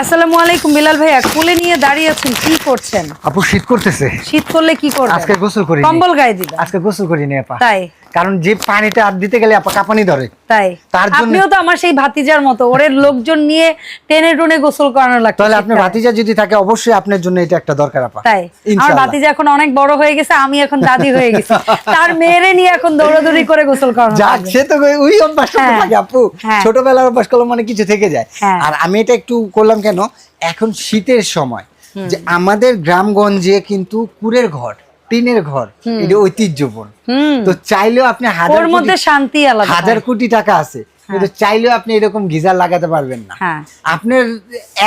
আসসালামু আলাইকুম বিলাল ভাইয়া কোলে নিয়ে দাঁড়িয়ে আছেন কি করছেন? আপু শীত করতেছে। শীত করলে কি করবেন? আজকে গোসল করি কম্বল গায়ে দিবেন। আজকে গোসল করি আপা। তাই? কারণ যে পানিটা আর দিতে গেলে কাঁপানি ধরে। তাই। তার জন্য- আপনিও তো আমার সেই ভাতিজার মতো ওরের লোকজন নিয়ে টেনে টুনে গোসল করানো লাগতো তাহলে আপনার ভাতিজা যদি থাকে অবশ্যই আপনার জন্য এটা একটা দরকার আপা। তাই। আমার ভাতিজা এখন অনেক বড় হয়ে গেছে আমি এখন দাদি হয়ে গেছি। তার মেয়েরে নিয়ে এখন দৌড়াদৌড়ি করে গোসল করানো যাক সে তো ওই- ওই অভ্যাসটা তো হ্যাঁ, থাকে আপু। হ্যাঁ। ছোটবেলার অভ্যাস করলে মানে কিছু থেকে যায়। হ্যাঁ। আর আমি এটা একটু করলাম কেন? এখন শীতের সময় যে আমাদের গ্রামগঞ্জে কিন্তু কুড়ের ঘর। টিনের ঘর এটা ঐতিহ্যপূর্ণ। হুম। তো চাইলেও আপনি হাজার মধ্যে শান্তি আলাদা হাজার কোটি টাকা আছে কিন্তু চাইলেও আপনি এরকম গিজার লাগাতে পারবেন না। হ্যাঁ। আপনার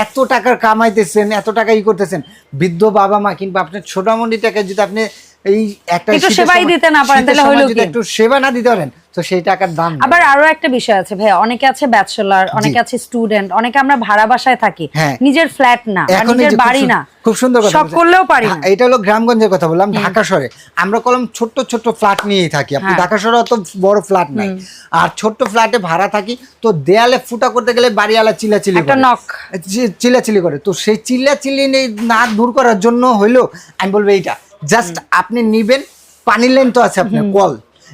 এত টাকার কামাইতেছেন এত টাকা ই করতেছেন বৃদ্ধ বাবা মা কিংবা আপনার ছোটামুন্ডি টাকা যদি আপনি এই একটা একটু সেবাই দিতে না পারেন, তাহলে সময় কি? একটু সেবা না দিতে পারেন তো সেই টাকার দাম আবার আরও একটা বিষয় আছে অনেকে আছে ব্যাচেলার অনেকে আছে স্টুডেন্ট অনেকে আমরা ভাড়া বাসায় থাকি হ্যাঁ। নিজের ফ্ল্যাট না নিজের বাড়ি না খুব সুন্দর কথা করলেও পারি না। হ্যাঁ, এটা হলো গ্রামগঞ্জের কথা বললাম ঢাকা শহরে। আমরা কলম ছোট্ট ছোট্ট ফ্ল্যাট নিয়েই থাকি আপনি হ্যাঁ। ঢাকা শহরে অত বড় ফ্ল্যাট নাই। আর ছোট্ট ফ্ল্যাটে ভাড়া থাকি তো দেয়ালে ফুটা করতে গেলে বাড়িওয়ালা চিল্লাচিল্লি একটা করে। নখ। চি- চিল্লাচিল্লি করে। তো সেই চিল্লাচিল্লি নেই- না দূর করার জন্য হইল আমি বলব এইটা। জাস্ট আপনি নিবেন পানির লাইন তো আছে আপনার কল।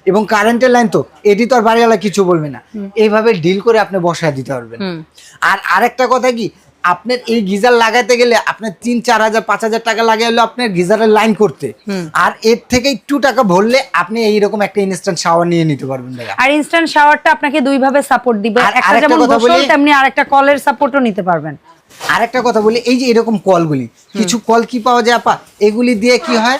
এবং কারেন্টের লাইন তো এটি তো আর বাড়িওয়ালা কিছু বলবে না। এইভাবে ডিল করে আপনি বসায় দিতে পারবেন। আর আরেকটা কথা কি আপনার এই গিজার লাগাতে গেলে আপনার তিন চার হাজার পাঁচ হাজার টাকা লাগে হলো আপনার গিজারের লাইন করতে। আর এর থেকে একটু টাকা ভরলে আপনি এইরকম একটা ইনস্ট্যান্ট শাওয়ার নিয়ে নিতে পারবেন আর ইনস্ট্যান্ট শাওয়ারটা আপনাকে দুই ভাবে সাপোর্ট দিবে। আর একটা যেমন তেমনি আরেকটা কলের সাপোর্টও নিতে পারবেন। আরেকটা কথা বলি এই যে এরকম কলগুলি কিছু কল কি পাওয়া যায় আপা? এগুলি দিয়ে কি হয়?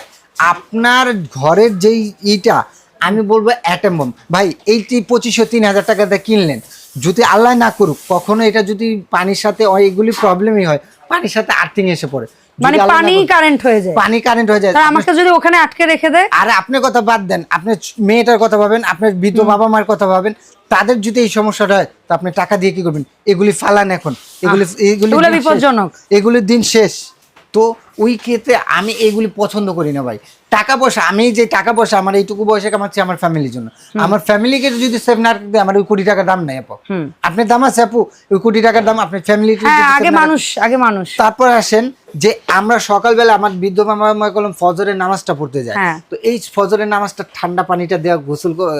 আপনার ঘরের যেই ইটা আমি বলব অ্যাটম বম ভাই এইটি পঁচিশশো তিন হাজার টাকাতে কিনলেন। যদি আল্লাহ না করুক কখনো এটা যদি পানির সাথে এগুলি প্রবলেমই হয় পানির সাথে আর্থিং এসে পড়ে। মানে পানি কারেন্ট হয়ে যায়। পানি কারেন্ট হয়ে যায়। আমাকে যদি ওখানে আটকে রেখে দেয়? আর আপনার কথা বাদ দেন। আপনার মেয়েটার কথা ভাবেন আপনার বৃদ্ধ বাবা মার কথা ভাবেন। তাদের যদি এই সমস্যাটা হয় তো আপনি টাকা দিয়ে কি করবেন? এগুলি ফালান এখন। এগুলি এগুলি। বিপজ্জনক। এগুলির দিন শেষ। তো ওই ক্ষেত্রে আমি এগুলি পছন্দ করি না ভাই। টাকা পয়সা আমি যে টাকা পয়সা আমার এইটুকু বয়সে কামাচ্ছি আমার ফ্যামিলির জন্য। আমার ফ্যামিলিকে যদি সেভ না রাখতে আমার ওই কোটি টাকার দাম নাই আপু। আপনার দাম আছে আপু ওই কোটি টাকার দাম আপনার ফ্যামিলি আগে মানুষ আগে মানুষ। তারপর আসেন যে আমরা সকালবেলা আমার বৃদ্ধ মামা কলম ফজরের নামাজটা পড়তে যাই হ্যাঁ। তো এই ফজরের নামাজটা ঠান্ডা পানিটা দেওয়া গোসল করা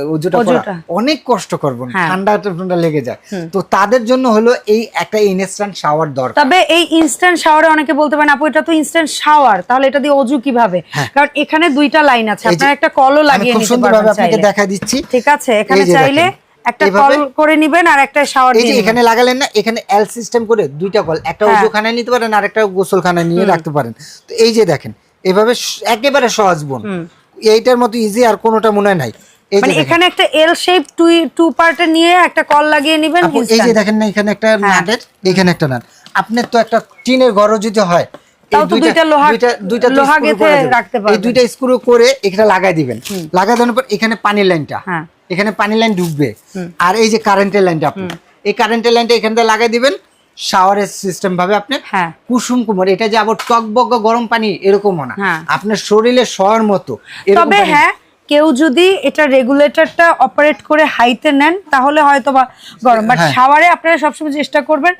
অনেক কষ্ট করব হ্যাঁ। ঠান্ডা ঠান্ডা লেগে যায়। তো তাদের জন্য হলো এই একটা ইনস্ট্যান্ট শাওয়ার দরকার। তবে এই ইনস্ট্যান্ট শাওয়ারে অনেকে বলতে পারেন আপু এটা তো ইনস্ট্যান্ট শাওয়ার তাহলে এটা দিয়ে অজু কীভাবে? কারণ এখানে দুইটা লাইন আছে হ্যাঁ। আপনার একটা কলও লাগিয়ে নিতে সুন্দরভাবে পারবেন আপনাকে। দেখা দিচ্ছি। ঠিক আছে এখানে চাইলে একটা কল করে নিবেন আর একটা শাওয়ার এই যে দিয়ে এখানে লাগালেন না এখানে এল সিস্টেম করে দুইটা কল একটা হ্যাঁ। নিতে পারেন আর একটা গোসলখানায় নিয়ে রাখতে পারেন। তো এই যে দেখেন এভাবে একেবারে সহজ বোন। এইটার মতো ইজি আর কোনোটা মনে হয় নাই। মানে এখানে একটা এল শেপ টু টু পার্টে নিয়ে একটা কল লাগিয়ে নিবেন এই যে দেখেন না এখানে একটা হ্যাঁ। নাটের এখানে একটা নাট আপনার তো একটা টিনের ঘরও যদি হয় এখানে হ্যাঁ। লাইন ঢুকবে। আর এই যে কারেন্টের লাইনটা আপনি। এই কারেন্টের লাইনটা এখান থেকে লাগাই দিবেন। শাওয়ারের সিস্টেম ভাবে আপনি হ্যাঁ। কুসুম কুমার। এটা যে আবার টকবগ গরম পানি এরকমও না। হ্যাঁ। আপনার শরীরে শোয়ার মতো তবে হ্যাঁ কেউ যদি এটা রেগুলেটরটা অপারেট করে হাইতে নেন তাহলে হয়তো বা গরম। বাট হ্যাঁ। শাওয়ারে আপনারা সবসময় চেষ্টা করবেন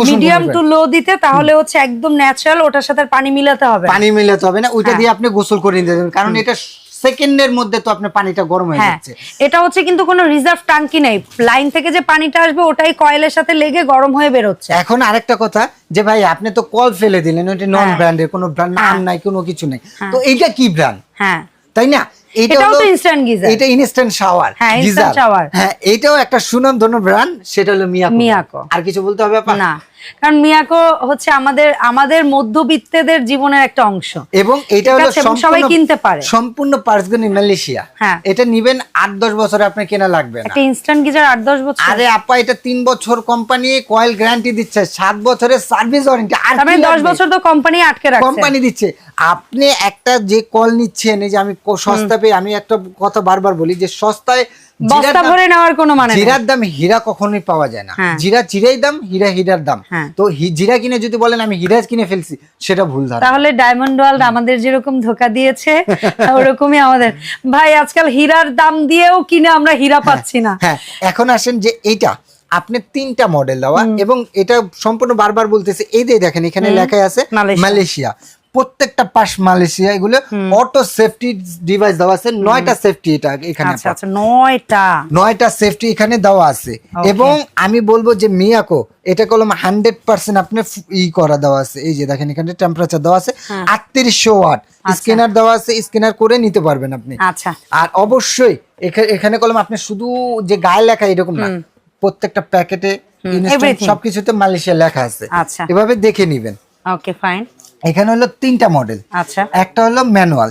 মিডিয়াম টু লো দিতে তাহলে হচ্ছে একদম ন্যাচারাল ওটার সাথে পানি মিলাতে হবে। পানি মিলাতে হবে না ওইটা হ্যাঁ। দিয়ে আপনি গোসল করে নিতে দেবেন কারণ এটা সেকেন্ডের মধ্যে তো আপনার পানিটা গরম হয়ে হ্যাঁ। যাচ্ছে। এটা হচ্ছে কিন্তু কোনো রিজার্ভ টাঙ্কি নেই। লাইন থেকে যে পানিটা আসবে ওটাই কয়েলের সাথে লেগে গরম হয়ে বেরোচ্ছে। এখন আরেকটা কথা যে ভাই আপনি তো কল ফেলে দিলেন ওইটা নন। ব্র্যান্ডের কোনো ব্র্যান্ড নাম। নাই কোনো কিছু নাই। তো এইটা কি ব্র্যান্ড হ্যাঁ। তাই না? এটাও তো instant geyser। এটা ইনস্ট্যান্ট শাওয়ার হ্যাঁ, shower। হ্যাঁ এটাও একটা সুনাম ধন্য ব্র্যান্ড সেটা হলো মিয়াকো মিয়াকো। আর কিছু বলতে হবে আপা না কারণ মিয়াকো হচ্ছে আমাদের আমাদের মধ্যবিত্তদের জীবনের একটা অংশ। এবং এটা হলো সবাই কিনতে পারে। সম্পূর্ণ পার্সগনি মালয়েশিয়া। হ্যাঁ। এটা নিবেন আট দশ বছরে আপনার কেনা লাগবে না। একটা ইনস্ট্যান্ট গিজার আট দশ বছর। আরে আপা এটা তিন বছর কোম্পানি কয়েল গ্যারান্টি দিচ্ছে সাত বছরের সার্ভিস ওয়ারেন্টি আর তার মানে কি দশ লাগবে? বছর তো কোম্পানি আটকে রাখছে। কোম্পানি দিচ্ছে। আপনি একটা যে কল নিচ্ছেন এই যে আমি ক- সস্তা পেয়ে আমি একটা কথা বারবার বলি যে সস্তায় বস্তা ভরে নেওয়ার কোনো মানে জিরার দাম হীরা কখনোই পাওয়া যায় না। হ্যাঁ। জিরা চিরাই দাম হীরা হীরার দাম। হ্যাঁ। তো জিরা কিনে যদি বলেন আমি হীরা কিনে ফেলছি সেটা ভুল ধারণা। তাহলে ডায়মন্ড ওয়ার্ল্ড আমাদের যেরকম ধোকা দিয়েছে ওরকমই আমাদের। ভাই আজকাল হীরার দাম দিয়েও কিনে আমরা হীরা পাচ্ছি না। হ্যাঁ। এখন আসেন যে এইটা আপনি তিনটা মডেল দেওয়া এবং এটা সম্পূর্ণ বারবার বলতেছে এই যে দেখেন এখানে লেখা আছে মালয়েশিয়া। প্রত্যেকটা পাশ মালয়েশিয়া এগুলো অটো সেফটি ডিভাইস দেওয়া আছে। নয়টা সেফটি এটা এখানে আচ্ছা আচ্ছা নয়টা। নয়টা সেফটি এখানে দেওয়া আছে। এবং আমি বলব যে মিয়াকো এটা কলম হান্ড্রেড পার্সেন্ট আপনার ই করা দেওয়া আছে। এই যে দেখেন এখানে টেম্পারেচার দেওয়া আছে হ্যাঁ। আটত্রিশশো ওয়াট। স্ক্যানার দেওয়া আছে স্ক্যানার করে নিতে পারবেন আপনি। আচ্ছা। আর অবশ্যই এখা- এখানে কলম আপনি শুধু যে গায়ে লেখা এরকম না প্রত্যেকটা প্যাকেটে সবকিছুতে মালয়েশিয়া লেখা আছে। আচ্ছা। এভাবে দেখে নিবেন। ওকে ফাইন এখানে হলো তিনটা মডেল আচ্ছা। একটা হলো ম্যানুয়াল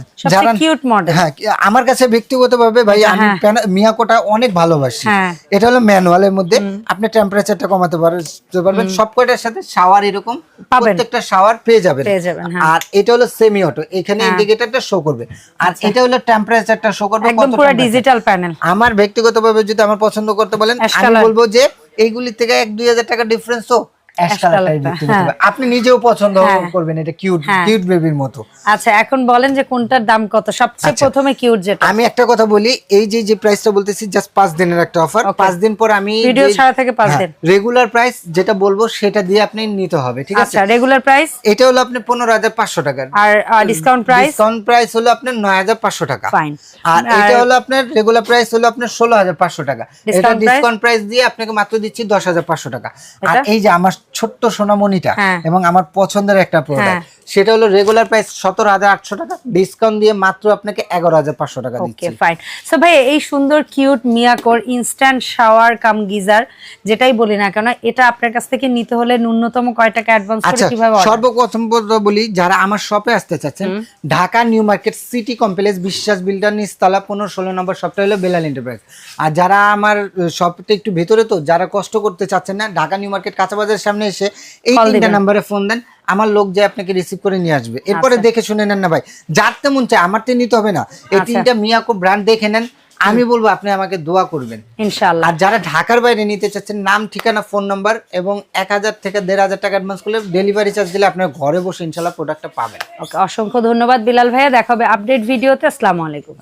model। হ্যাঁ আমার কাছে ব্যক্তিগতভাবে ভাই আমি প্যানা- মিয়াকোটা অনেক ভালোবাসি। হ্যাঁ। এটা হলো ম্যানুয়ালের মধ্যে। আপনি টেম্পারেচারটা কমাতে পারবেন। সব কয়টার সাথে শাওয়ার এরকম প্রত্যেকটা শাওয়ার পেয়ে যাবেন। হ্যাঁ। আর এটা হলো সেমি অটো এখানে ইন্ডিকেটরটা শো করবে। আর এটা হলো টেম্পারেচারটা শো করবে আচ্ছা। একদম পুরো ডিজিটাল প্যানেল আমার ব্যক্তিগতভাবে যদি আমার পছন্দ করতে বলেন আমি বলব যে এইগুলি থেকে এক দুই হাজার টাকা ডিফারেন্স তো হ্যাঁ। আপনি নিজেও পছন্দ হ্যাঁ। করবেন এটা কিউট হ্যাঁ। কিউট বেবির মতো আচ্ছা এখন বলেন যে কোনটার দাম কত সবচেয়ে আচ্ছা। প্রথমে কিউট যেটা আমি একটা কথা বলি এই যে যে প্রাইসটা বলতেছি জাস্ট পাঁচ দিনের একটা অফার Okay. পাঁচ দিন পর আমি Video ছাড়া থেকে পাঁচ দিন। রেগুলার প্রাইস যেটা বলব সেটা দিয়ে আপনি নিতে হবে ঠিক আছে আচ্ছা রেগুলার প্রাইস এটা হলো আপনি পনেরো হাজার পাঁচশো টাকার আর ডিসকাউন্ট প্রাইস ডিসকাউন্ট প্রাইস হলো আপনার নয় হাজার পাঁচশো টাকা Fine. আর এটা হলো আপনার রেগুলার প্রাইস হলো আপনার ষোলো হাজার পাঁচশো টাকা এটা ডিসকাউন্ট প্রাইস দিয়ে আপনাকে মাত্র দিচ্ছি দশ হাজার পাঁচশো টাকা আর এই যে আমার ছোট্ট সোনামণিটা হ্যাঁ। এবং আমার পছন্দের একটা প্রোডাক্ট হ্যাঁ। সেটা হলো রেগুলার প্রাইস সতেরো হাজার আটশো টাকা। ডিসকাউন্ট দিয়ে মাত্র আপনাকে এগারো হাজার পাঁচশো টাকা ওকে ফাইন সো ভাই এই সুন্দর কিউট মিয়াকোর ইনস্ট্যান্ট শাওয়ার কাম গিজার যেটাই বলি না কেন এটা আপনার কাছ থেকে নিতে হলে ন্যূনতম কয় টাকা অ্যাডভান্স করে আচ্ছা কীভাবে সর্বপ্রথম বলি যারা আমার শপে আসতে চাচ্ছেন Dhaka new market city complex Biswas builder নিচতলা পনেরো ষোলো নম্বর শপটা হলো বেলাল এন্টারপ্রাইজ আর যারা আমার শপটা একটু ভেতরে তো যারা কষ্ট করতে চাচ্ছেন না ঢাকা নিউ মার্কেট কাঁচা বাজারের সামনে এসে এই তিনটা নাম্বারে ফোন দেন আমার লোক যে আপনাকে রিসিভ করে নিয়ে আসবে। এরপরে আচ্ছা। দেখে শুনে নেন না ভাই। যার তেমন চাই আমার তো নিতে হবে না। এই আচ্ছা। তিনটা মিয়াকো ব্র্যান্ড দেখে নেন আমি বলব আপনি আমাকে দোয়া করবেন। ইনশাআল্লাহ। আর যারা ঢাকার বাইরে নিতে চাচ্ছেন নাম ঠিকানা ফোন নাম্বার এবং এক হাজার থেকে দেড় হাজার টাকা অ্যাডভান্স করলে ডেলিভারি চার্জ দিলে আপনার ঘরে বসে ইনশাল্লাহ প্রোডাক্টটা পাবেন। ওকে অসংখ্য ধন্যবাদ বিলাল ভাইয়া। দেখা হবে আপডেট ভিডিওতে। আসসালামু আলাইকুম।